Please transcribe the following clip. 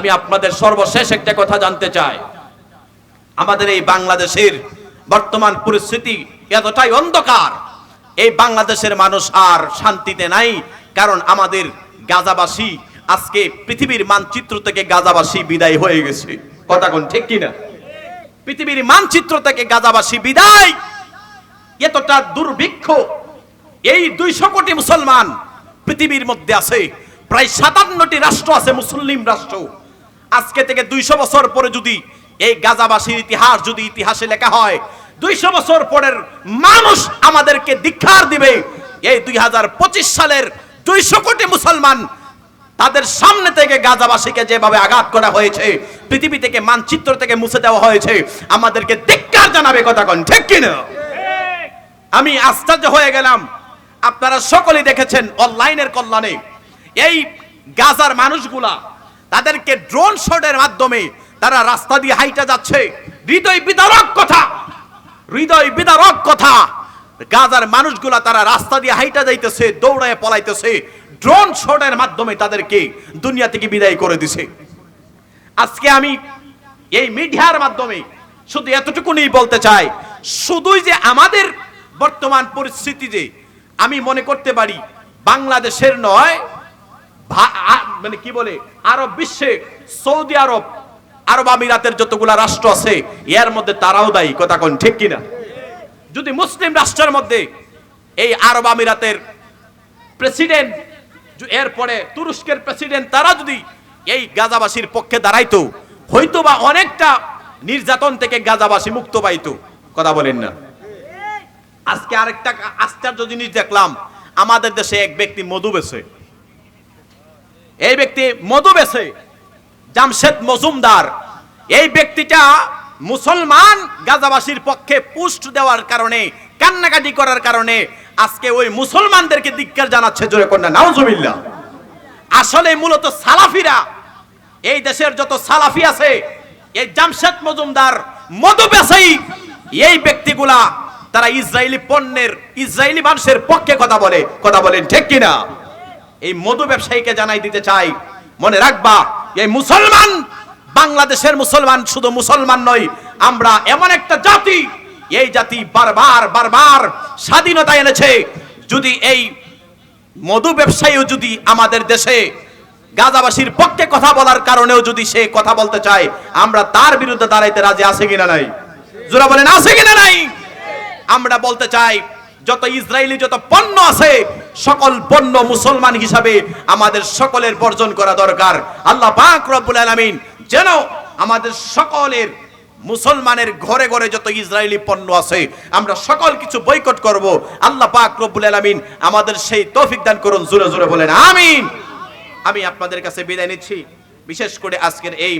আমি আপনাদের সর্বশেষ একটা কথা জানতে চাই। আমাদের এই বাংলাদেশের বর্তমান পরিস্থিতি এতটাই অন্ধকার। এই বাংলাদেশের মানুষ আর শান্তিতে নাই, কারণ আমাদের গাজাবাসী আজকে পৃথিবীর মানচিত্র থেকে গাজাবাসী বিদায় হয়ে গেছে। কথা কোন ঠিক কিনা? পৃথিবীর মানচিত্র থেকে গাজাবাসী বিদায়। এতটা দুর্ভিক্ষ। এই দুইশো কোটি মুসলমান পৃথিবীর মধ্যে আছে, প্রায় সাতান্নটি রাষ্ট্র আছে, মুসলিম রাষ্ট্র। আজকে থেকে দুইশো বছর পরে যদি এই গাজাবাসীর ইতিহাস যদি ইতিহাসে লেখা হয়, দুইশো বছর পরের মানুষ আমাদেরকে দীক্ষার দিবে। এই দুই হাজার পঁচিশ সালের দুইশো কোটি মুসলমান তাদের সামনে থেকে গাজাবাসীকে যেভাবে আঘাত করা হয়েছে, পৃথিবী থেকে মানচিত্র থেকে মুছে দেওয়া হয়েছে, আমাদেরকে ধিক্কার জানাবে কথা কোন, ঠিক কিনা আমি আশ্চর্য হয়ে গেলাম। আপনারা সকলেই দেখেছেন অনলাইনের কল্যাণে এই গাজার মানুষগুলা তাদেরকে ড্রোন শটের মাধ্যমে তারা রাস্তা দিয়ে হাইটা যাচ্ছে। হৃদয় বিদারক কথা! হৃদয় বিদারক কথা! গাজার মানুষগুলা তারা রাস্তা দিয়ে হাইটা যাইতেছে, দৌড়ায় পলাইতেছে। ড্রোন শটের মাধ্যমে তাদেরকে দুনিয়া থেকে বিদায় করে দিছে। আজকে আমি এই মিডিয়ার মাধ্যমে শুধু এতটুকুনি বলতে চাই, শুধুই যে আমাদের বর্তমান পরিস্থিতি যে, আমি মনে করতে পারি, বাংলাদেশের নয় মানে কি বলে? আরব বিশ্বে, সৌদি আরব আরব আমিরাতের যতগুলা রাষ্ট্র আছে, এর মধ্যে তারাও দায়ী। কথা কোন ঠিক কিনা? যদি মুসলিম রাষ্ট্রের মধ্যে এই আরব আমিরাতের প্রেসিডেন্ট এরপরে তুরস্কের প্রেসিডেন্ট, তারা যদি এই গাজাবাসীর পক্ষে দাঁড়াইতো হয়তো বা অনেকটা নির্যাতন থেকে গাজাবাসী মুক্ত পাইতো। কথা বলেন না। আজকে আরেকটা আশ্চর্য জিনিস দেখলাম। আমাদের দেশে এক ব্যক্তি মধু বেছে। এই ব্যক্তি মধু বেছে। জামশেদ মজুমদার। এই ব্যক্তিটা মুসলমান গাজাবাসীর পক্ষে পুষ্ট দেওয়ার কারণে, কান্নাকাটি করার কারণে আজকে ওই মুসলমানদেরকে ধিক্কার জানাচ্ছে জোরে কন্যা, নাউজুবিল্লাহ। আসলে মূলত সালাফিরা, এই দেশের যত সালাফি আছে, এই জামশেদ মজুমদার মধু বেচাই এই ব্যক্তিগুলা তারা ইসরায়েলি পণ্যের, ইসরায়েলি মানুষের পক্ষে কথা বলে। কথা বলেন ঠিক কিনা? এই মধু ব্যবসায়ীকে জানাই দিতে চাই। মনে রাখবা, এই মুসলমান, বাংলাদেশের মুসলমান শুধু মুসলমান নয়, আমরা এমন একটা জাতি, এই জাতি বারবার বারবার স্বাধীনতা এনেছে। যদি এই মধু ব্যবসায়ীও যদি আমাদের দেশে গাজাবাসীর পক্ষে কথা বলার কারণেও যদি সে কথা বলতে চায়, আমরা তার বিরুদ্ধে দাঁড়াইতে রাজি আছে কিনা নাই? জোরা বলেন, আছে কিনা নাই? আমরা বলতে চাই যত ইসরায়েলি, যত পণ্য আছে, সকল পণ্য মুসলমান হিসাবে আমাদের সকলের বর্জন করা দরকার। আল্লাহ পাক রব্বুল আলামিন যেন আমাদের সকলের মুসলমানের ঘরে ঘরে যত ইসরায়েলি পণ্য আছে, আমরা সকল কিছু বয়কট করব। আল্লাহ পাক রব্বুল আলামিন আমাদের সেই তৌফিক দান করুন, জোরে জোরে বলেন, আমিন। আমি আপনাদের কাছে বিদায় নিচ্ছি। বিশেষ করে আজকের এই